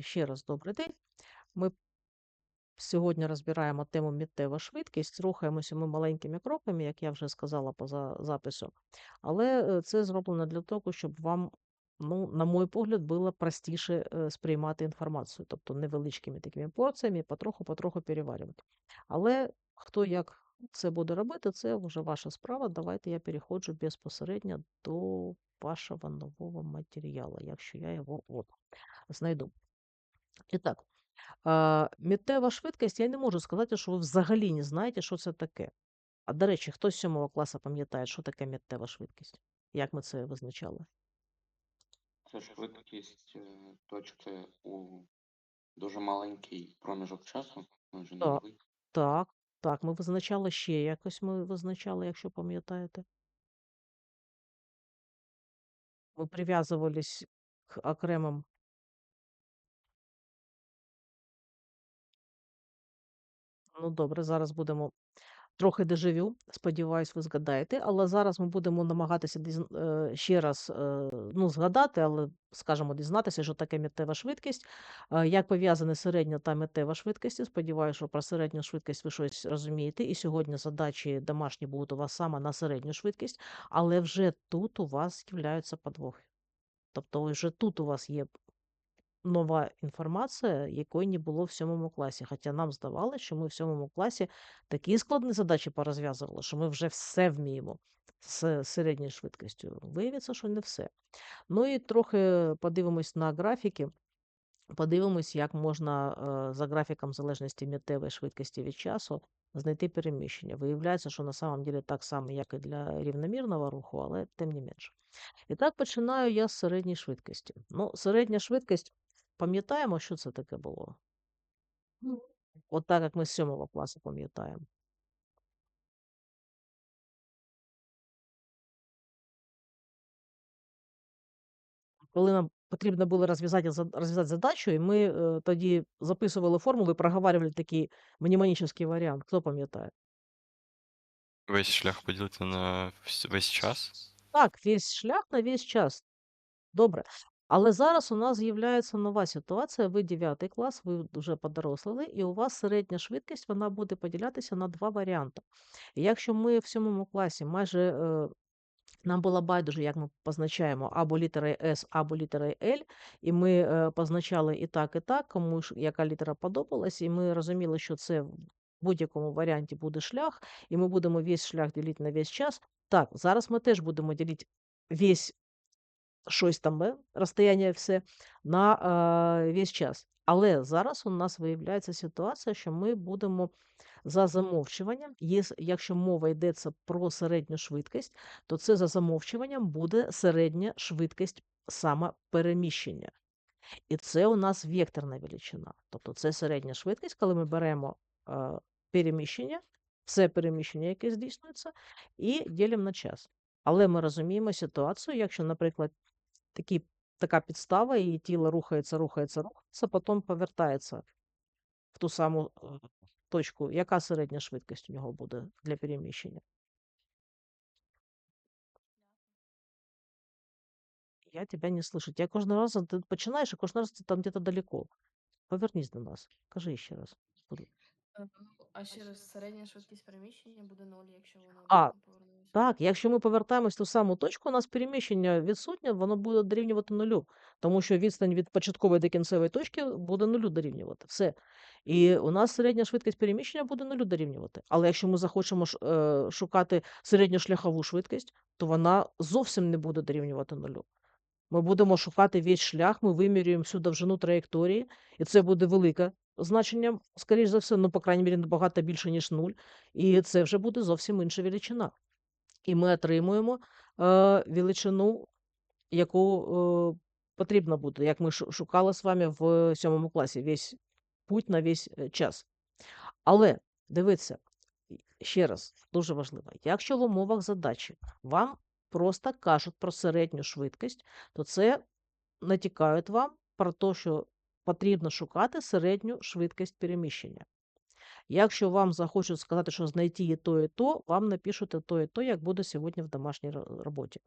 Ще раз добрий день. Ми сьогодні розбираємо тему миттєва швидкість. Рухаємося ми маленькими кроками, як я вже сказала поза запису. Але е, це зроблено для того, щоб вам, ну, на мій погляд, було простіше е, сприймати інформацію, тобто невеличкими такими порціями, потроху-потроху переварювати. Але хто як це буде робити, це вже ваша справа. Давайте я переходжу безпосередньо до вашого нового матеріалу, якщо я його от, знайду. І так, а, миттєва швидкість, я не можу сказати, що ви взагалі не знаєте, що це таке. А до речі, хто з сьомого класу пам'ятає, що таке миттєва швидкість? Як ми це визначали? Це швидкість е, точки у дуже маленький проміжок часу, майже Так. Так, так, ми визначали ще якось ми визначали, якщо пам'ятаєте. Ми прив'язувались к окремим. Ну, добре, зараз будемо трохи дежавю. Сподіваюсь, ви згадаєте. Але зараз ми будемо намагатися дізн- е, ще раз е, ну, згадати, але, скажімо, дізнатися, що таке миттєва швидкість, е, як пов'язані середня та миттєва швидкості. Сподіваюся, що про середню швидкість ви щось розумієте. І сьогодні задачі домашні будуть у вас саме на середню швидкість, але вже тут у вас з'являються подвохи. Тобто вже тут у вас є нова інформація, якої не було в сьомому класі. Хоча нам здавалося, що ми в сьомому класі такі складні задачі порозв'язували, що ми вже все вміємо з середньою швидкістю. Виявиться, що не все. Ну і трохи подивимось на графіки. Подивимось, як можна е, за графіком залежності миттєвої швидкості від часу знайти переміщення. Виявляється, що на самом деле так само, як і для рівномірного руху, але тим не менше. І так починаю я з середньої швидкості. Ну, середня швидкість, пам'ятаємо, що це таке було? От так, як ми з сьомого класу пам'ятаємо. Коли нам потрібно було розв'язати, розв'язати задачу, і ми е, тоді записували формули, проговаривали такий мнемонічний варіант. Хто пам'ятає? Весь шлях поділити на вс- весь час. Так, весь шлях на весь час. Добре. Але зараз у нас з'являється нова ситуація. Ви 9 клас, ви вже подорослили, і у вас середня швидкість вона буде поділятися на два варіанти. І Якщо ми в сьомому класі майже е, нам було байдуже, як ми позначаємо або літерою S, або літерою L, і ми е, позначали і так, і так, кому ж яка літера подобалась, і ми розуміли, що це в будь-якому варіанті буде шлях, і ми будемо весь шлях ділити на весь час. Так, зараз ми теж будемо ділити весь щось там, розстояння все на е, весь час. Але зараз у нас виявляється ситуація, що ми будемо за замовчуванням, якщо мова йдеться про середню швидкість, то це за замовчуванням буде середня швидкість саме переміщення. І це у нас векторна величина. Тобто це середня швидкість, коли ми беремо е, переміщення, все переміщення, яке здійснюється, і ділимо на час. Але ми розуміємо ситуацію, якщо, наприклад, такі, така підстава, і тіло рухається, рухається, рухається, потім повертається в ту саму е, точку. Яка середня швидкість у нього буде для переміщення? Я тебя не слышу. Я кожен раз ти починаєш, і кожен раз ти там где-то далеко. Повернись до нас. Кажи ще раз. Е, ну, А ще раз, середня швидкість переміщення буде 0, якщо воно А, повернулося. Так, якщо ми повертаємось в ту саму точку, у нас переміщення відсутнє, воно буде дорівнювати нулю, тому що відстань від початкової до кінцевої точки буде нулю дорівнювати. Все. І у нас середня швидкість переміщення буде нулю дорівнювати. Але якщо ми захочемо ш- е, шукати середню шляхову швидкість, то вона зовсім не буде дорівнювати нулю. Ми будемо шукати весь шлях, ми вимірюємо всю довжину траєкторії, і це буде велике значення, скоріш за все, ну, по крайній мірі, набагато більше, ніж нуль. І це вже буде зовсім інша величина. І ми отримуємо е, величину, яку е, потрібно буде, як ми шукали з вами в сьомому класі, весь путь на весь е, час. Але дивіться, ще раз, дуже важливо, якщо в умовах задачі вам просто кажуть про середню швидкість, то це натякають вам про те, що потрібно шукати середню швидкість переміщення. Якщо вам захочуть сказати, що знайти і то, і то, вам напишуть то, і то, як буде сьогодні в домашній роботі.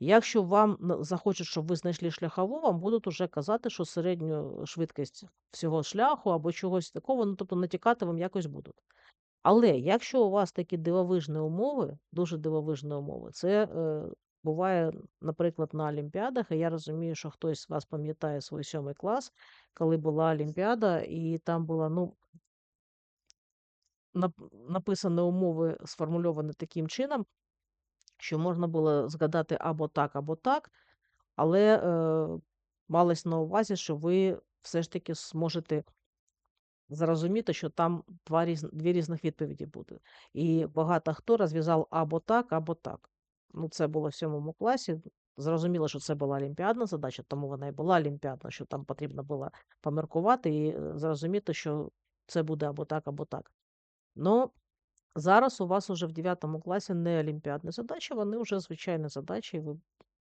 Якщо вам захочуть, щоб ви знайшли шляхову, вам будуть уже казати, що середню швидкість всього шляху або чогось такого, ну тобто натякати вам якось будуть. Але якщо у вас такі дивовижні умови, дуже дивовижні умови, це е, буває, наприклад, на Олімпіадах, і я розумію, що хтось з вас пам'ятає свій сьомий клас, коли була Олімпіада, і там була, ну, написані умови сформульовані таким чином, що можна було згадати або так, або так, але е, малось на увазі, що ви все ж таки зможете зрозуміти, що там два різ... дві різних відповіді буде. І багато хто розв'язав або так, або так. Ну, це було в сьомому класі. Зрозуміло, що це була олімпіадна задача, тому вона і була олімпіадна, що там потрібно було поміркувати і е, зрозуміти, що це буде або так, або так. Ну, зараз у вас уже в 9 класі не олімпіадні задачі, вони вже звичайні задачі, і ви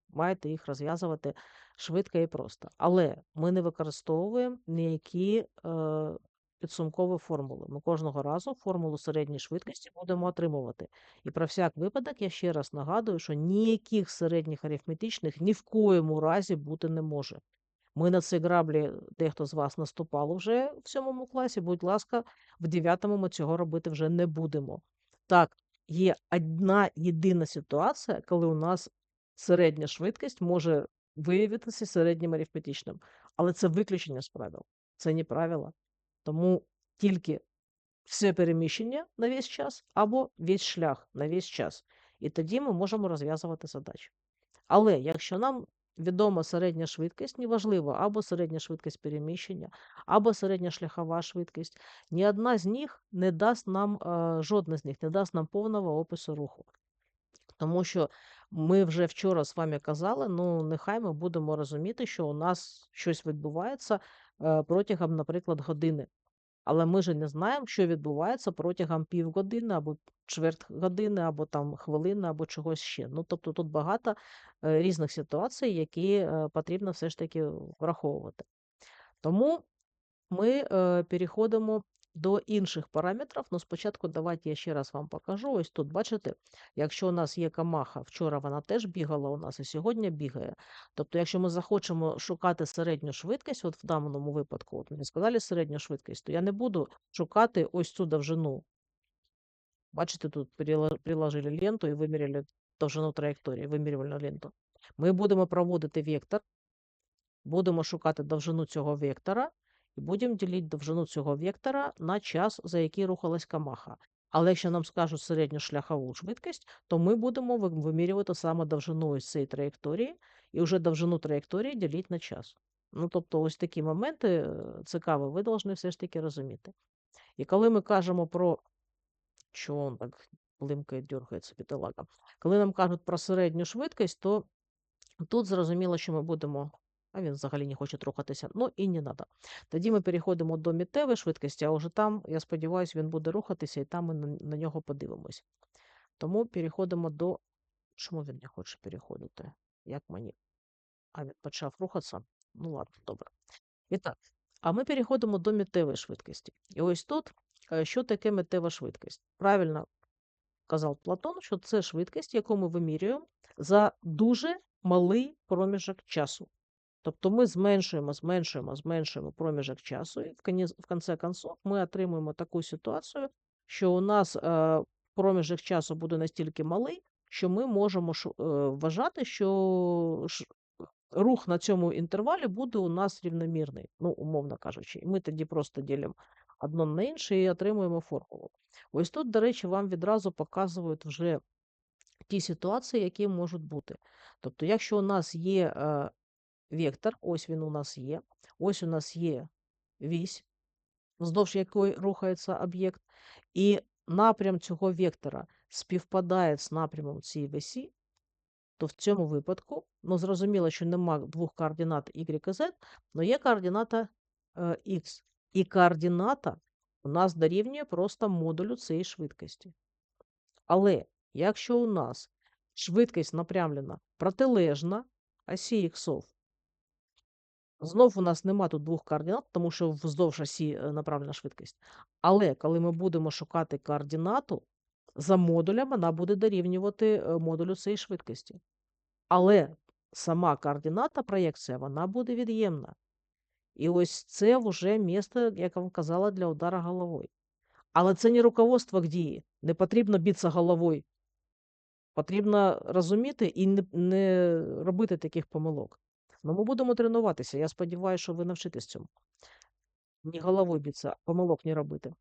маєте їх розв'язувати швидко і просто. Але ми не використовуємо ніякі е, підсумкові формули. Ми кожного разу формулу середньої швидкості будемо отримувати. І про всяк випадок я ще раз нагадую, що ніяких середніх арифметичних ні в коєму разі бути не може. Ми на ці граблі, дехто з вас наступало вже в сьомому класі. Будь ласка, в дев'ятому ми цього робити вже не будемо. Так, є одна єдина ситуація, коли у нас середня швидкість може виявитися середнім арифметичним, але це виключення з правил, це не правило. Тому тільки все переміщення на весь час або весь шлях на весь час. І тоді ми можемо розв'язувати задачі. Але якщо нам відома середня швидкість, неважливо, або середня швидкість переміщення, або середня шляхова швидкість, ні одна з них не дасть нам, е, жодна з них не дасть нам повного опису руху. Тому що ми вже вчора з вами казали, ну нехай ми будемо розуміти, що у нас щось відбувається е, протягом, наприклад, години. Але ми ж не знаємо, що відбувається протягом півгодини або чверть години, або там хвилини, або чогось ще. Ну, тобто тут багато е, різних ситуацій, які е, потрібно все ж таки враховувати. Тому ми е, переходимо до інших параметрів. Ну, спочатку давайте я ще раз вам покажу. Ось тут, бачите, якщо у нас є камаха, вчора вона теж бігала у нас і сьогодні бігає. Тобто, якщо ми захочемо шукати середню швидкість, от в даному випадку, от мені сказали середню швидкість, то я не буду шукати ось цю довжину. Бачите, тут приложили ленту і виміряли довжину траєкторії, вимірювальну ленту. Ми будемо проводити вектор, будемо шукати довжину цього вектора і будемо ділити довжину цього вектора на час, за який рухалась камаха. Але якщо нам скажуть середню шляхову швидкість, то ми будемо вимірювати саме довжину ось цієї траєкторії і вже довжину траєкторії ділити на час. Ну, тобто, ось такі моменти е, цікаві, ви повинні все ж таки розуміти. І коли ми кажемо про що він так блимкає, дергається бідолага. Коли нам кажуть про середню швидкість, то тут зрозуміло, що ми будемо. А він взагалі не хоче рухатися. Ну і не треба. Тоді ми переходимо до мітевої швидкості, а вже там, я сподіваюся, він буде рухатися, і там ми на, нього подивимось. Тому переходимо до. Чому він не хоче переходити? Як мені? А він почав рухатися? Ну ладно, добре. І так, а ми переходимо до мітевої швидкості. І ось тут, е, що таке мітева швидкість? Правильно казав Платон, що це швидкість, яку ми вимірюємо за дуже малий проміжок часу. Тобто ми зменшуємо, зменшуємо, зменшуємо проміжок часу, і в кінці концов ми отримуємо таку ситуацію, що у нас е, проміжок часу буде настільки малий, що ми можемо е, вважати, що рух на цьому інтервалі буде у нас рівномірний, ну, умовно кажучи. І ми тоді просто ділимо одно на інше і отримуємо формулу. Ось тут, до речі, вам відразу показують вже ті ситуації, які можуть бути. Тобто, якщо у нас є е, вектор, ось він у нас є, ось у нас є вісь, вздовж якої рухається об'єкт, і напрям цього вектора співпадає з напрямом цієї весі, то в цьому випадку, ну зрозуміло, що нема двох координат y і z, але є координата е, x. І координата у нас дорівнює просто модулю цієї швидкості. Але якщо у нас швидкість напрямлена протилежна осі іксов, Знов у нас нема тут двох координат, тому що вздовж осі е, направлена швидкість. Але коли ми будемо шукати координату, за модулем вона буде дорівнювати е, модулю цієї швидкості. Але сама координата проєкція, вона буде від'ємна. І ось це вже місце, як я вам казала, для удара головою. Але це не руководство к дії. Не потрібно битися головою. Потрібно розуміти і не робити таких помилок. Ну, ми будемо тренуватися. Я сподіваюся, що ви навчитесь цьому. Не головою битися, а помилок не робити.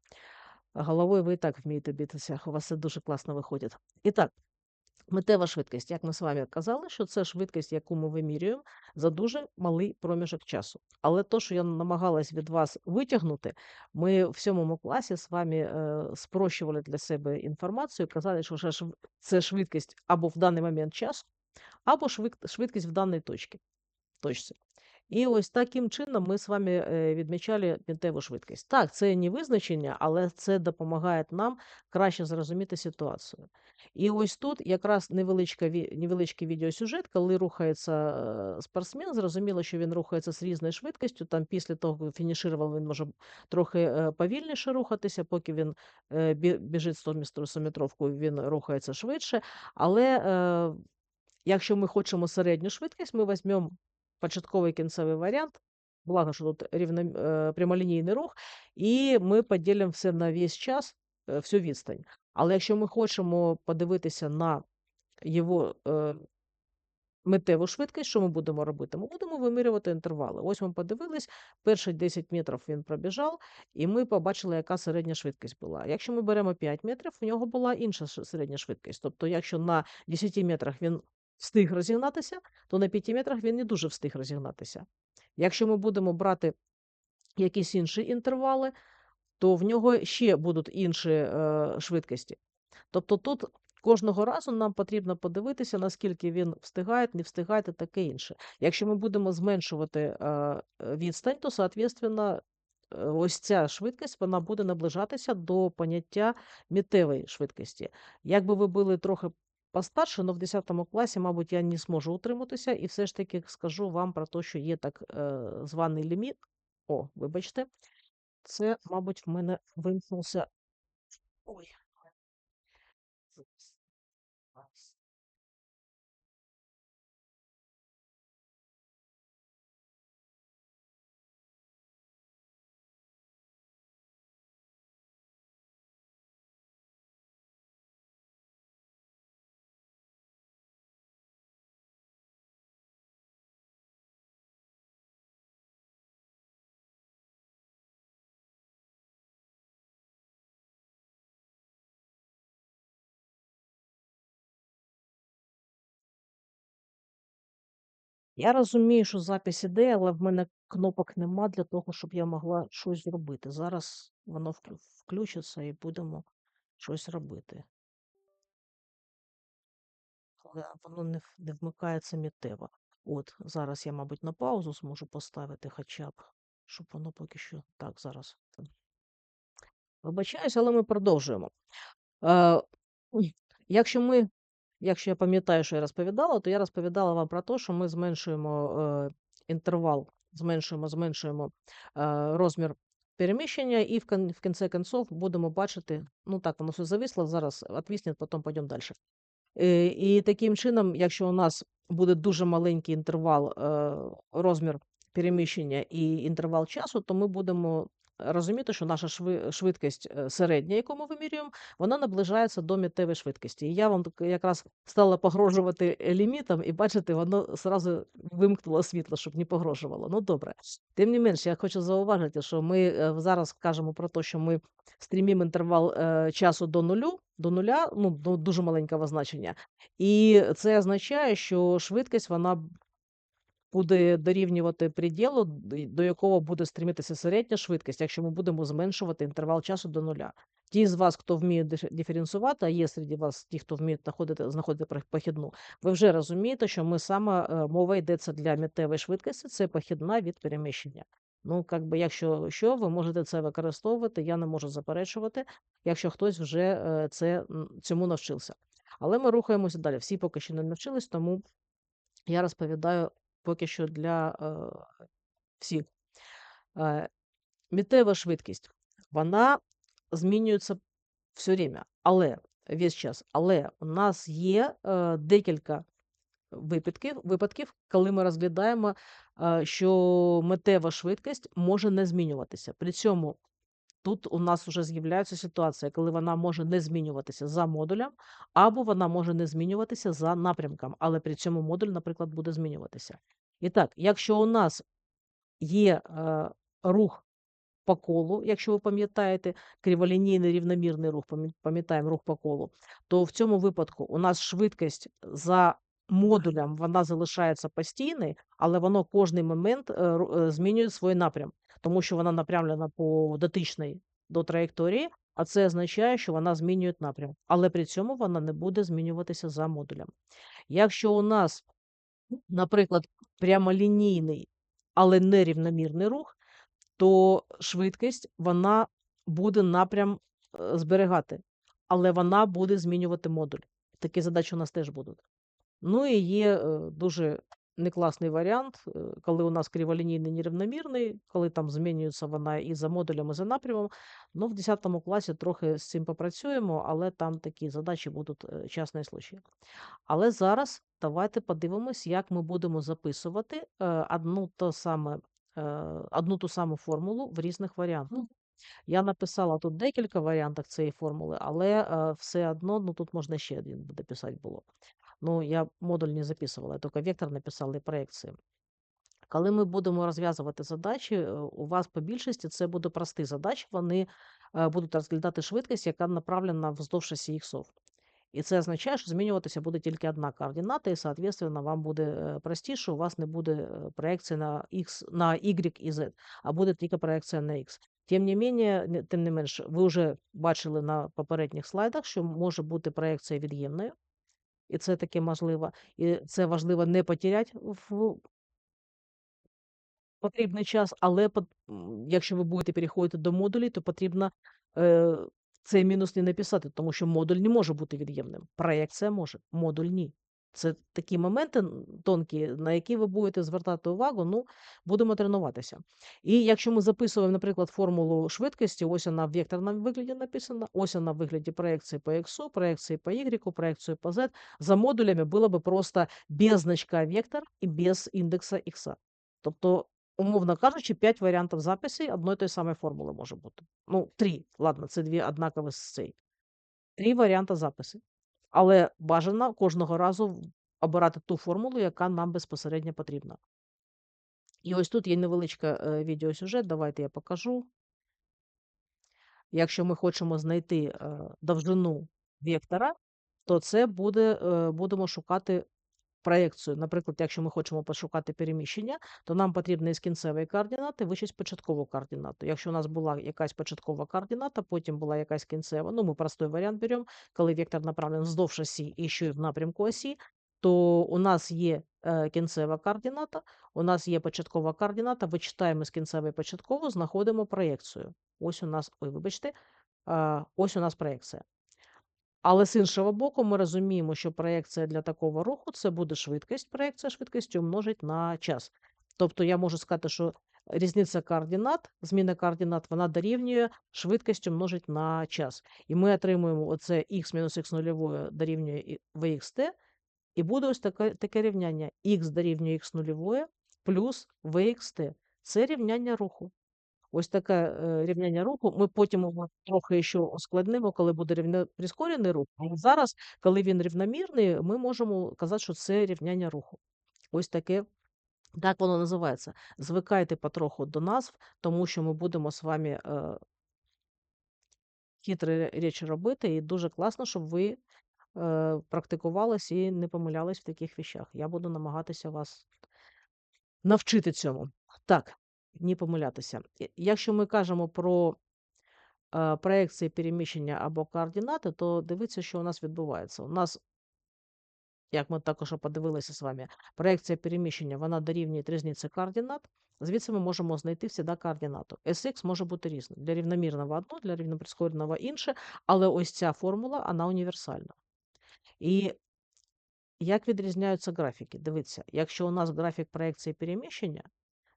Головою ви і так вмієте битися. У вас це дуже класно виходить. І так, метева швидкість, як ми з вами казали, що це швидкість, яку ми вимірюємо за дуже малий проміжок часу. Але то, що я намагалась від вас витягнути, ми в сьомому класі з вами е, спрощували для себе інформацію, казали, що це швидкість або в даний момент часу, або швидкість в даній точці. Точці. І ось таким чином ми з вами е, відмічали мінтеву швидкість. Так, це не визначення, але це допомагає нам краще зрозуміти ситуацію. І ось тут якраз невеличкий відеосюжет, коли рухається е, спортсмен, зрозуміло, що він рухається з різною швидкістю. Там після того, як фінішував, він може трохи е, повільніше рухатися, поки він бі- біжить 100 метровку, він рухається швидше. Але якщо ми хочемо середню швидкість, ми візьмемо початковий кінцевий варіант. Благо, що тут рівно, е, прямолінійний рух, і ми поділимо все на весь час, е, всю відстань. Але якщо ми хочемо подивитися на його е, метеву швидкість, що ми будемо робити? Ми будемо вимірювати інтервали. Ось ми подивились, перші 10 метрів він пробіжав, і ми побачили, яка середня швидкість була. Якщо ми беремо 5 метрів, у нього була інша середня швидкість. Тобто, якщо на 10 метрах він встиг розігнатися, то на 5 метрах він не дуже встиг розігнатися. Якщо ми будемо брати якісь інші інтервали, то в нього ще будуть інші е, швидкості. Тобто тут кожного разу нам потрібно подивитися, наскільки він встигає, не встигає і таке інше. Якщо ми будемо зменшувати е, відстань, то, соответственно, е, ось ця швидкість вона буде наближатися до поняття мітевої швидкості. Якби ви були трохи постарше, але в 10 класі, мабуть, я не зможу утриматися, і все ж таки скажу вам про те, що є так е, званий ліміт. О, вибачте, це, мабуть, в мене вимкнувся. Ой. Я розумію, що запис іде, але в мене кнопок нема для того, щоб я могла щось зробити. Зараз воно вклю- включиться і будемо щось робити. Але воно не, не вмикається мітево. От, зараз я, мабуть, на паузу зможу поставити хоча б, щоб воно поки що. Так, зараз. Вибачаюсь, але ми продовжуємо. Е, якщо ми, якщо я пам'ятаю, що я розповідала, то я розповідала вам про те, що ми зменшуємо е, інтервал, зменшуємо, зменшуємо е, розмір переміщення, і в, кін- в кінці кінців будемо бачити, ну так, воно все зависло, зараз відвісне, потім підемо далі. Е, І таким чином, якщо у нас буде дуже маленький інтервал, е, розмір переміщення і інтервал часу, то ми будемо розуміти, що наша шви- швидкість е, середня, яку ми вимірюємо, вона наближається до мітевої швидкості. І я вам якраз стала погрожувати е, лімітом, і бачите, воно зразу вимкнуло світло, щоб не погрожувало. Ну добре. Тим не менше, я хочу зауважити, що ми е, зараз кажемо про те, що ми стрімім інтервал часу до нулю, до нуля, ну до дуже маленького значення. І це означає, що швидкість вона буде дорівнювати приділу, до якого буде стремитися середня швидкість, якщо ми будемо зменшувати інтервал часу до нуля. Ті з вас, хто вміє дифе- диференціювати, а є серед вас ті, хто вміє знаходити, знаходити похідну, ви вже розумієте, що ми саме е, мова йдеться для мітевої швидкості, це похідна від переміщення. Ну, как би, якщо що, ви можете це використовувати, я не можу заперечувати, якщо хтось вже е, це, цьому навчився. Але ми рухаємося далі. Всі поки що не навчились, тому я розповідаю поки що для е, всіх. Е, мітева швидкість, вона змінюється все время, але весь час. Але у нас є е, декілька випадків, випадків, коли ми розглядаємо, е, що метева швидкість може не змінюватися. При цьому тут у нас вже з'являється ситуація, коли вона може не змінюватися за модулем, або вона може не змінюватися за напрямком, але при цьому модуль, наприклад, буде змінюватися. І так, якщо у нас є е, рух по колу, якщо ви пам'ятаєте, криволінійний рівномірний рух, пам'ятаємо рух по колу, то в цьому випадку у нас швидкість за модулем вона залишається постійною, але воно кожний момент е, е, змінює свій напрям, тому що вона напрямлена по дотичній до траєкторії, а це означає, що вона змінює напрям, але при цьому вона не буде змінюватися за модулем. Якщо у нас, наприклад, прямолінійний, але нерівномірний рух, то швидкість вона буде напрям е, зберігати, але вона буде змінювати модуль. Такі задачі у нас теж будуть. Ну і є е, дуже некласний варіант, е, коли у нас криволінійний нерівномірний, коли там змінюється вона і за модулем, і за напрямом. Ну, в 10 класі трохи з цим попрацюємо, але там такі задачі будуть е, частні случаї. Але зараз давайте подивимось, як ми будемо записувати е, одну, то саме, одну ту саму формулу в різних варіантах. Я написала тут декілька варіантів цієї формули, але е, все одно ну, тут можна ще один буде писати було. Ну, я модуль не записувала, я тільки вектор написала і проекції. Коли ми будемо розв'язувати задачі, е, у вас по більшості це будуть прості задачі, вони будуть розглядати швидкість, яка направлена вздовж осі іксов. І це означає, що змінюватися буде тільки одна координата, і, соответственно, вам буде е, простіше, у вас не буде проекції на X, на Y і Z, а буде тільки проекція на X. Тим не менше, тим не менш, ви вже бачили на попередніх слайдах, що може бути проекція від'ємною, і це таке можливо. І це важливо не потеряти в потрібний час, але якщо ви будете переходити до модулів, то потрібно е, цей мінус не написати, тому що модуль не може бути від'ємним. Проєкція може, модуль ні. Це такі моменти тонкі, на які ви будете звертати увагу. Ну, будемо тренуватися. І якщо ми записуємо, наприклад, формулу швидкості, ось вона в векторному вигляді написана, ось вона в вигляді проекції по X, проекції по Y, проекції по Z. За модулями було би просто без значка вектор і без індекса X. Тобто, умовно кажучи, 5 варіантів запису одної тої самої формули може бути. Ну, 3, ладно, це дві однакові з цей. Три варіанти запису. Але бажано кожного разу обирати ту формулу, яка нам безпосередньо потрібна. І ось тут є невеличка е, відеосюжет, давайте я покажу. Якщо ми хочемо знайти е, довжину вектора, то це буде, е, будемо шукати проекцію. Наприклад, якщо ми хочемо пошукати переміщення, то нам потрібно із кінцевої координати вичесть початкову координату. Якщо у нас була якась початкова координата, потім була якась кінцева, ну ми простой варіант беремо, коли вектор направлений вздовж осі і ще й в напрямку осі, то у нас є е, кінцева координата, у нас є початкова координата, вичитаємо з кінцевої початкову, знаходимо проєкцію. Ось у нас, ой, вибачте, ось у нас проєкція. Але з іншого боку, ми розуміємо, що проєкція для такого руху це буде швидкість, проєкція швидкості умножить на час. Тобто я можу сказати, що різниця координат, зміна координат, вона дорівнює швидкість умножить на час. І ми отримуємо оце х мінус х нульової дорівнює і- vxt, і буде ось таке, таке рівняння х дорівнює х нульової плюс vxt. Це рівняння руху. Ось таке е, рівняння руху. Ми потім його трохи ще ускладнимо, коли буде рівне, прискорений рух. Але зараз, коли він рівномірний, ми можемо казати, що це рівняння руху. Ось таке. Так воно називається. Звикайте потроху до назв, тому що ми будемо з вами е, хитрі речі робити, і дуже класно, щоб ви е, практикувались і не помилялись в таких вещах. Я буду намагатися вас навчити цьому. Так, не помилятися. Якщо ми кажемо про е, проекції переміщення або координати, то дивіться, що у нас відбувається. У нас, як ми також подивилися з вами, проекція переміщення вона дорівнює різниці координат. Звідси ми можемо знайти всіда координату. SX може бути різним. Для рівномірного одно, для рівноприскореного інше, але ось ця формула, вона універсальна. І як відрізняються графіки? Дивіться, якщо у нас графік проекції переміщення,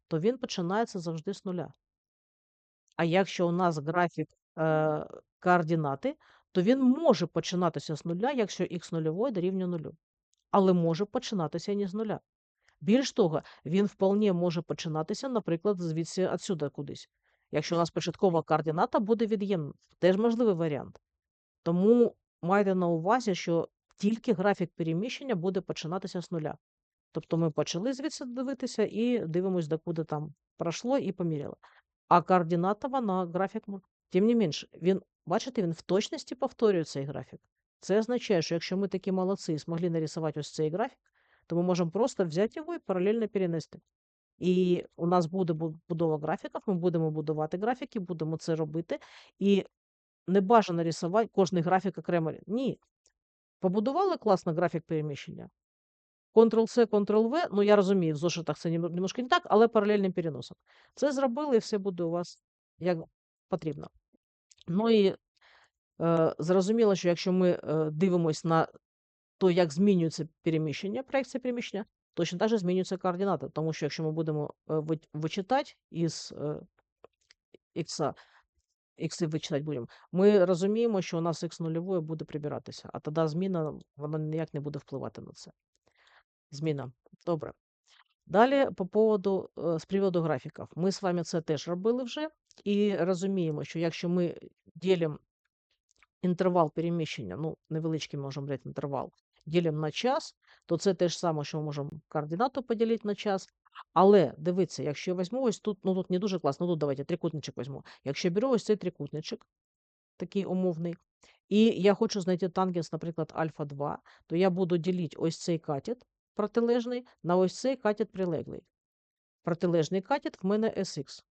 то він починається завжди з нуля. А якщо у нас графік е, координати, то він може починатися з нуля, якщо х нульової дорівнює нулю. Але може починатися і не з нуля. Більш того, він вполне може починатися, наприклад, звідси отсюда кудись. Якщо у нас початкова координата буде від'ємна, теж можливий варіант. Тому майте на увазі, що тільки графік переміщення буде починатися з нуля. Тобто ми почали звідси дивитися і дивимось, докуди там пройшло і поміряли. А координата вона графік. Тим не менш, він, бачите, він в точності повторює цей графік. Це означає, що якщо ми такі молодці і змогли нарисувати ось цей графік, то ми можемо просто взяти його і паралельно перенести. І у нас буде будова графіків, ми будемо будувати графіки, будемо це робити. І не бажано рисувати кожний графік окремо. Ні. Побудували класно графік переміщення. Ctrl-C, Ctrl-V, ну я розумію, в зошитах це немножко не так, але паралельним переносом. Це зробили, і все буде у вас як потрібно. Ну і е, зрозуміло, що якщо ми е, дивимось на то, як змінюється переміщення, проекція переміщення, точно так же змінюються координати. Тому що якщо ми будемо е, вичитати із е, ікса, ікси вичитати будемо, ми розуміємо, що у нас х нульової буде прибиратися, а тоді зміна вона ніяк не буде впливати на це. Зміна. Добре. Далі по поводу, е, з приводу графіків. Ми з вами це теж робили вже і розуміємо, що якщо ми ділимо інтервал переміщення, ну, невеличкий можемо брати інтервал, ділимо на час, то це те ж саме, що ми можемо координату поділити на час. Але дивіться, якщо я візьму ось тут, ну тут не дуже класно, ну тут давайте трикутничок візьму. Якщо я беру ось цей трикутничок, такий умовний, і я хочу знайти тангенс, наприклад, альфа 2, то я буду ділити ось цей катет протилежний на ось цей катет прилеглий. Протилежний катет в мене SX,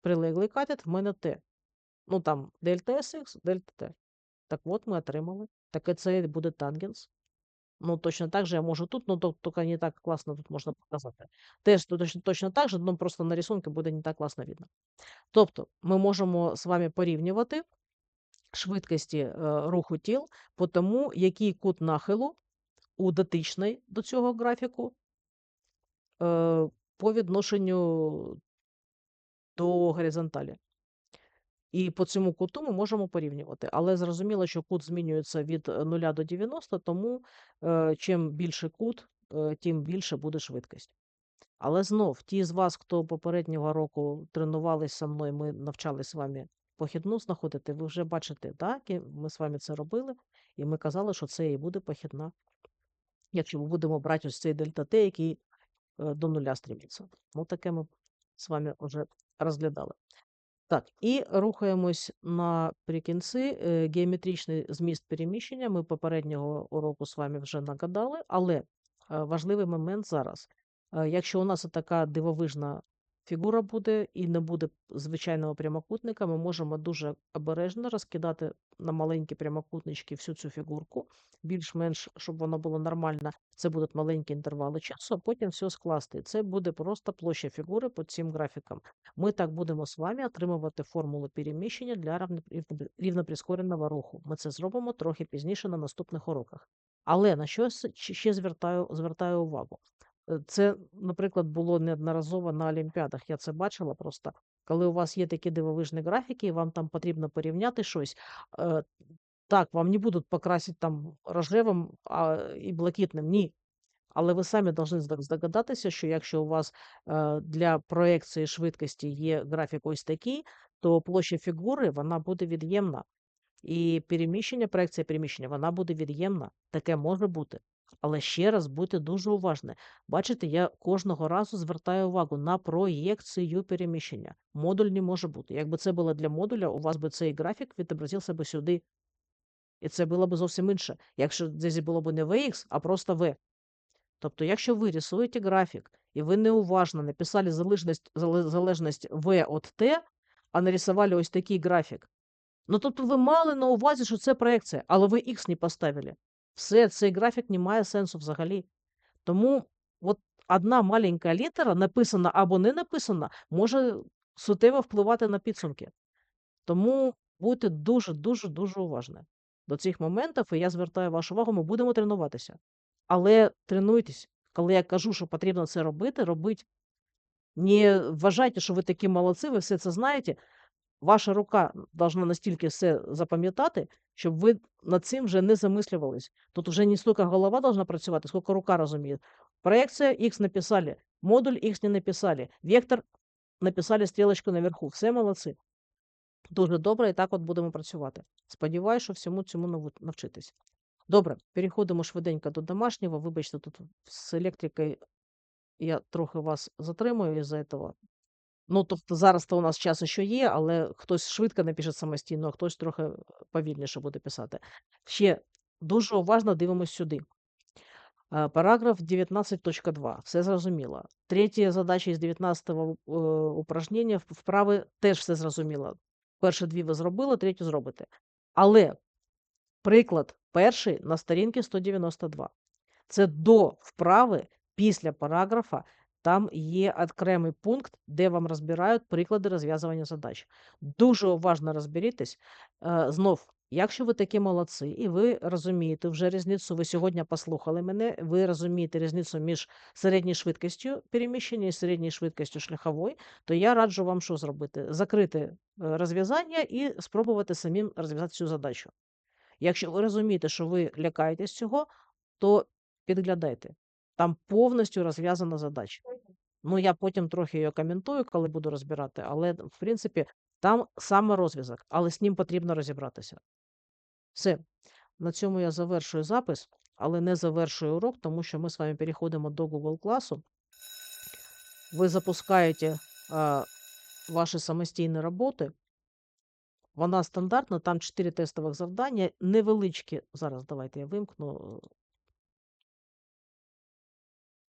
прилеглий катет в мене T. Ну там дельта SX, дельта T. Так от ми отримали. Так це буде тангенс. Ну, точно так же я можу тут, ну тільки не так класно тут можна показати. Теж то точно, точно так же, ну просто на рисунку буде не так класно видно. Тобто, ми можемо з вами порівнювати швидкості е, руху тіл по тому, який кут нахилу у дотичний до цього графіку е, по відношенню до горизонталі. І по цьому куту ми можемо порівнювати. Але зрозуміло, що кут змінюється від е, 0 до 90, тому е, чим більше кут, е, тим більше буде швидкість. Але знов, ті з вас, хто попереднього року тренувалися зі мною, ми навчалися з вами похідну знаходити, ви вже бачите, так, ми з вами це робили, і ми казали, що це і буде похідна. Якщо ми будемо брати ось цей дельта Т, який е, до нуля стрімиться. Ну, таке ми з вами вже розглядали. Так, і рухаємось наприкінці. Е, Геометричний зміст переміщення. Ми попереднього уроку з вами вже нагадали, але е, важливий момент зараз. Якщо у нас така дивовижна фігура буде і не буде звичайного прямокутника, ми можемо дуже обережно розкидати на маленькі прямокутнички всю цю фігурку, більш-менш, щоб воно було нормально. Це будуть маленькі інтервали часу, а потім все скласти. Це буде просто площа фігури по цим графікам. Ми так будемо з вами отримувати формулу переміщення для рівноприскореного руху. Ми це зробимо трохи пізніше на наступних уроках. Але на що ще звертаю, звертаю увагу? Е, Це, наприклад, було неодноразово на Олімпіадах. Я це бачила просто. Коли у вас є такі дивовижні графіки, і вам там потрібно порівняти щось. е, Так, вам не будуть покрасити там рожевим а, і блакитним. Ні. Але ви самі повинні здогадатися, що якщо у вас е, для проекції швидкості є графік ось такий, то площа фігури вона буде від'ємна. І переміщення, проекція переміщення, вона буде від'ємна. Таке може бути. Але ще раз будьте дуже уважні. Бачите, я кожного разу звертаю увагу на проєкцію переміщення. Модуль не може бути. Якби це було для модуля, у вас би цей графік відобразився би сюди. І це було б зовсім інше. Якщо здесь було б не VX, а просто V. Тобто, якщо ви рисуєте графік, і ви неуважно написали залежність V від T, а нарисували ось такий графік, ну тобто ви мали на увазі, що це проекція, але ви X не поставили. Все, цей графік не має сенсу взагалі. Тому от одна маленька літера, написана або не написана, може суттєво впливати на підсумки. Тому будьте дуже, дуже, дуже уважні до цих моментів, і я звертаю вашу увагу, ми будемо тренуватися. Але тренуйтесь, коли я кажу, що потрібно це робити, робіть Не вважайте, що ви такі молодці, ви все це знаєте. Ваша рука должна настільки все запам'ятати, щоб ви над цим вже не замислювались. Тут вже не стільки голова должна працювати, скільки рука розуміє. Проекція X написали, модуль X не написали, вектор написали стрілочку наверху. Все молодці. Дуже добре, і так от будемо працювати. Сподіваюся, що всьому цьому навчитесь. Добре, переходимо швиденько до домашнього. Вибачте, тут з електрикою я трохи вас затримую із-за цього. Ну, тобто зараз то у нас час ще є, але хтось швидко напише самостійно, а хтось трохи повільніше буде писати. Ще дуже уважно дивимось сюди. Е, Параграф 19.2. Все зрозуміло. Третя задача із 19-го е, упражнення вправи теж все зрозуміло. Перші дві ви зробили, третю зробите. Але приклад перший на сторінці 192. Це до вправи після параграфа. Там є окремий пункт, де вам розбирають приклади розв'язування задач. Дуже уважно розберітесь. Е, Знов, якщо ви такі молодці, і ви розумієте вже різницю, ви сьогодні послухали мене, ви розумієте різницю між середньою швидкістю переміщення і середньою швидкістю шляхової, то я раджу вам що зробити? Закрити е, розв'язання і спробувати самим розв'язати цю задачу. Якщо ви розумієте, що ви лякаєтесь цього, то підглядайте. Там повністю розв'язана задача. Ну, я потім трохи її коментую, коли буду розбирати, але в принципі там саме розв'язок, але з ним потрібно розібратися. Все. На цьому я завершую запис, але не завершую урок, тому що ми з вами переходимо до Google класу. Ви запускаєте а, ваші самостійні роботи. Вона стандартна, там 4 тестових завдання, невеличкі. Зараз давайте я вимкну.